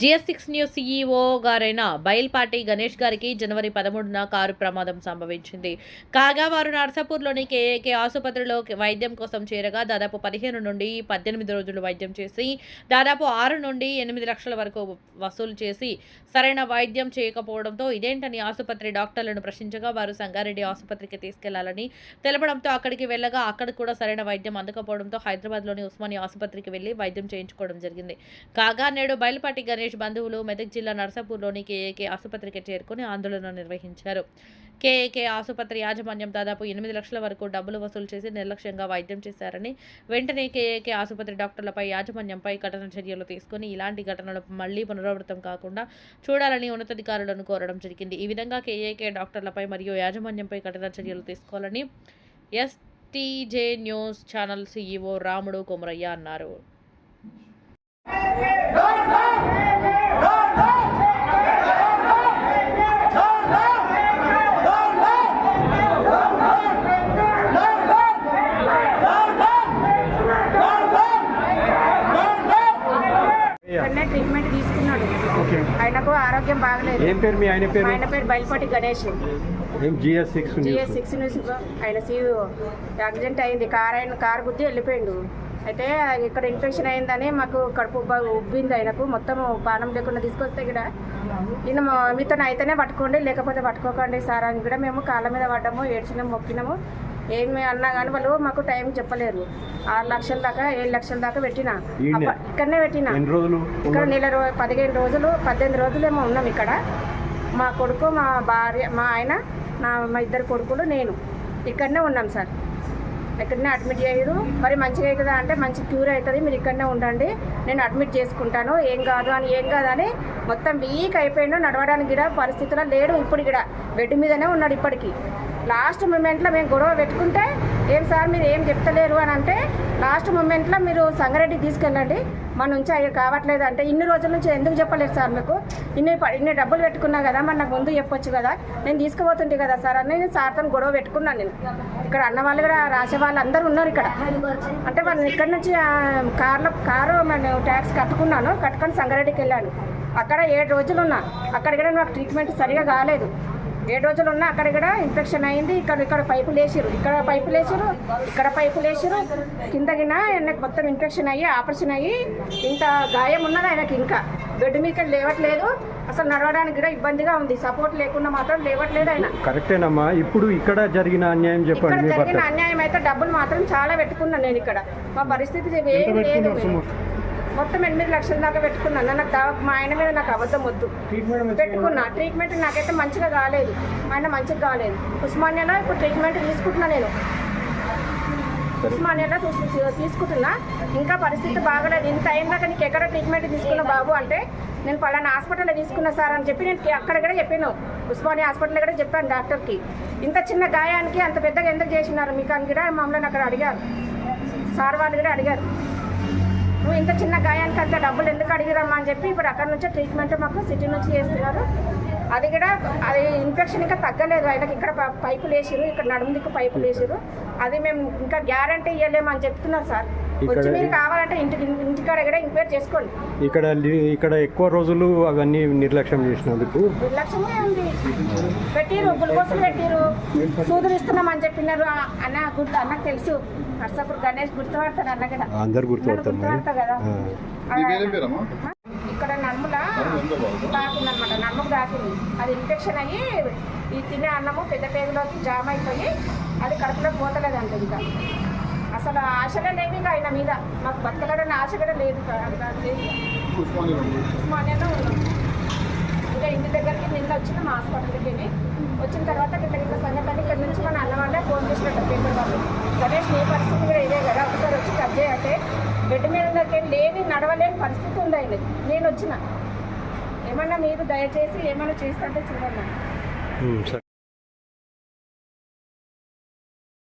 GS six news CEO గారైన బయల్పాటి గణేష్ గారికి జనవరి పదమూడున కారు ప్రమాదం సంభవించింది. కాగా వారు నర్సాపూర్లోని కేఏకే ఆసుపత్రిలో వైద్యం కోసం చేరగా దాదాపు పదిహేను నుండి పద్దెనిమిది రోజులు వైద్యం చేసి దాదాపు ఆరు నుండి ఎనిమిది లక్షల వరకు వసూలు చేసి సరైన వైద్యం చేయకపోవడంతో ఇదేంటని ఆసుపత్రి డాక్టర్లను ప్రశ్నించగా వారు సంగారెడ్డి ఆసుపత్రికి తీసుకెళ్ళాలని తెలపడంతో అక్కడికి వెళ్ళగా అక్కడ కూడా సరైన వైద్యం అందకపోవడంతో హైదరాబాద్లోని ఉస్మానియా ఆసుపత్రికి వెళ్ళి వైద్యం చేయించుకోవడం జరిగింది. కాగా నేడు బయలుపాటి గణేష్ బంధువులు మెదక్ జిల్లా నర్సాపూర్లోని కేఏకే ఆసుపత్రికి చేరుకుని ఆందోళన నిర్వహించారు. కేఏకే ఆసుపత్రి యాజమాన్యం దాదాపు ఎనిమిది లక్షల వరకు డబ్బులు వసూలు చేసి నిర్లక్ష్యంగా వైద్యం చేశారని వెంటనే కేఏకే ఆసుపత్రి డాక్టర్లపై యాజమాన్యంపై కఠిన చర్యలు తీసుకుని ఇలాంటి ఘటనలు మళ్ళీ పునరావృతం కాకుండా చూడాలని ఉన్నతాధికారులను కోరడం జరిగింది. ఈ విధంగా కేఏకే డాక్టర్లపై మరియు యాజమాన్యంపై కఠిన చర్యలు తీసుకోవాలని ఎస్టీజే న్యూస్ ఛానల్ సీఈఓ రాముడు కొమరయ్య అన్నారు. వెంటనే ట్రీట్మెంట్ తీసుకున్నాడు. ఆయనకు ఆరోగ్యం బాగలేదు. ఏం పేరు మీ ఆయన పేరు? ఆయన పేరు Bayalupati Ganesh. GS six GS six news ఆయన సీ యాక్సిడెంట్ అయింది. కార్ ఆయన కార్ గుద్ది వెళ్ళిపోయిండు. అయితే ఇక్కడ ఇన్ఫెక్షన్ అయిందని మాకు కడుపు ఉబ్బ- ఉబ్బింది ఆయనకు. మొత్తం పానం లేకుండా తీసుకొస్తే ఇక్కడ. ఈయన మీతో అయితేనే పట్టుకోండి లేకపోతే పట్టుకోకండి సార్ అని కూడా మేము కాళ్ళ మీద పడ్డాము ఏడ్చినాము మొక్కినాము. ఏమి అన్నా కానీ వాళ్ళు మాకు టైం చెప్పలేరు. ఆరు లక్షల దాకా ఏడు లక్షల దాకా పెట్టిన. ఇక్కడనే పెట్టిన. రోజులు ఇక్కడ నెల రో పదిహేను రోజులు పద్దెనిమిది రోజులేమో ఉన్నాం ఇక్కడ. మా కొడుకు మా భార్య మా ఆయన నా మా ఇద్దరు కొడుకులు నేను ఇక్కడనే ఉన్నాం సార్. ఇక్కడనే అడ్మిట్ చేయరు. మరి మంచిగా అవుతుందా అంటే మంచి క్యూర్ అవుతుంది. మీరు ఇక్కడనే ఉండండి. నేను అడ్మిట్ చేసుకుంటాను. ఏం కాదు అని ఏం కాదు అని మొత్తం వీక్ అయిపోయిండు. నడవడానికి కూడా పరిస్థితిలో లేడు ఇప్పుడు ఇక్కడ. బెడ్ మీదనే ఉన్నాడు ఇప్పటికి. లాస్ట్ మూమెంట్లో మేము గొడవ పెట్టుకుంటే ఏం సార్ మీరు ఏం చెప్తలేరు అని అంటే లాస్ట్ మూమెంట్లో మీరు సంగారెడ్డి తీసుకెళ్ళండి. మన నుంచి అవి కావట్లేదు అంటే ఇన్ని రోజుల నుంచి ఎందుకు చెప్పలేదు సార్ మీకు? ఇన్ని ప- ఇన్ని డబ్బులు పెట్టుకున్నా కదా మరి నాకు ముందు చెప్పొచ్చు కదా? నేను తీసుకుపోతుంటే కదా సార్ అని నేను సార్తో గొడవ పెట్టుకున్నాను నేను. ఇక్కడ అన్న వాళ్ళు కూడా రాసే వాళ్ళు అందరూ ఉన్నారు ఇక్కడ. అంటే మనం ఇక్కడ నుంచి కార్లో కారు నేను ట్యాక్స్ కట్టుకున్నాను కట్టుకొని సంగారెడ్డికి వెళ్ళాను. అక్కడ ఏడు రోజులు ఉన్నా అక్కడ కూడా నాకు ట్రీట్మెంట్ సరిగా కాలేదు. ఏడు రోజులు ఉన్నా అక్కడ ఇక్కడ ఇన్ఫెక్షన్ అయింది. ఇక్కడ ఇక్కడ పైపులు వేసిరు ఇక్కడ పైపులు వేసిరు ఇక్కడ పైపులు వేసిరు కింద గిన ఆయనకు మొత్తం ఇన్ఫెక్షన్ అయ్యి ఆపరేషన్ అయ్యి ఇంత గాయం ఉన్నది ఆయనకి ఇంకా. బెడ్ మీద లేవట్లేదు. అసలు నడవడానికి కూడా ఇబ్బందిగా ఉంది. సపోర్ట్ లేకుండా మాత్రం లేవట్లేదు ఆయన. కరెక్టేనమ్మా. ఇప్పుడు ఇక్కడ జరిగిన అన్యాయం ఇక్కడ చెప్పండి మీ జరిగిన అన్యాయం అయితే డబ్బులు మాత్రం చాలా పెట్టుకున్నాను నేను ఇక్కడ. మా పరిస్థితి ఏం లేదు మొత్తం ఎనిమిది లక్షల దాకా పెట్టుకున్నాను నాకు మా ఆయన మీద నాకు అబద్ధం వద్దు. పెట్టుకున్నా. ట్రీట్మెంట్ నాకైతే మంచిగా కాలేదు. ఆయన మంచిగా కాలేదు. ఉస్మానియాలో ఇప్పుడు ట్రీట్మెంట్ తీసుకుంటున్నా నేను. ఉస్మానియాలో తీసు- తీసుకుంటున్నా. ఇంకా పరిస్థితి బాగలేదు. ఇంత అయిన దాకా నీకు ఎక్కడ ట్రీట్మెంట్ తీసుకున్నా బాబు అంటే నేను పలానా హాస్పిటల్లో తీసుకున్నా సార్ అని చెప్పి నేను అక్కడ కూడా చెప్పాను. ఉస్మానియా హాస్పిటల్లో కూడా చెప్పాను డాక్టర్కి. ఇంత చిన్న గాయానికి అంత పెద్దగా ఎందుకు చేసినారు? మీకు అని కూడా మమ్మల్ని అక్కడ అడిగారు. సార్ వాళ్ళు కూడా అడిగారు. నువ్వు ఇంత చిన్న గాయానికి అంత డబ్బులు ఎందుకు అడిగిరమ్మా అని చెప్పి ఇప్పుడు అక్కడ నుంచే ట్రీట్మెంట్ మాకు సిటీ నుంచి చేస్తున్నారు. అది కూడా అది ఇన్ఫెక్షన్ ఇంకా తగ్గలేదు. ఆయనకి ఇక్కడ పైపులు వేసిరు ఇక్కడ నడుముదికు పైపులు వేసిరు అది మేము ఇంకా గ్యారంటీ ఇవ్వలేము అని చెప్తున్నారు సార్. వచ్చి మీరు కావాలంటే ఇంటికి ఎంక్వైరీ చేసుకోండి. ఇక్కడ ఇక్కడ ఎక్కువ రోజులు అవన్నీ నిర్లక్ష్యం చేసినందుకు. నిర్లక్ష్యమే ఉంది. పెట్టిరు గ్లూకోజులు పెట్టిరు సూదులు ఇస్తున్నామని చెప్పినారు. అన్న గుర్తు అన్నకు తెలుసు. నర్సాపూర్ గణేష్ గుర్తుపడతారు అన్న కదా. అందరు గుర్తుపడతారు కదా. ఇక్కడ నమ్ముల తాకిందనమాట నమ్మకు తాకింది. అది ఇన్ఫెక్షన్ అయ్యి ఈ తినే అన్నము పెద్ద పేగులోకి జామ్ అయిపోయి అది కడుపులో పోతలేదంట ఇంకా. అసలు ఆశగా లేవి ఇంకా ఆయన మీద. మాకు బతకలడని ఆశ కూడా లేదు ఉస్మానియాలో ఉన్నాం. ఇంకా ఇంటి దగ్గరికి నిన్న వచ్చిన మా హాస్పిటల్కి వచ్చిన తర్వాత గిట్ల గిట్ల సంగతి ఇక్కడ నుంచి మన అన్నవాళ్ళే ఫోన్ చేసినట్టు పేపర్ వాళ్ళు. గణేష్ నీ పరిస్థితి కూడా ఇదే కదా. ఒకసారి వచ్చి కట్ చేయంటే బెడ్ మీద లేని నడవలేని పరిస్థితి ఉంది ఆయన నేను వచ్చిన. ఏమన్నా మీరు దయచేసి ఏమైనా చేస్తుంటే చూడండి.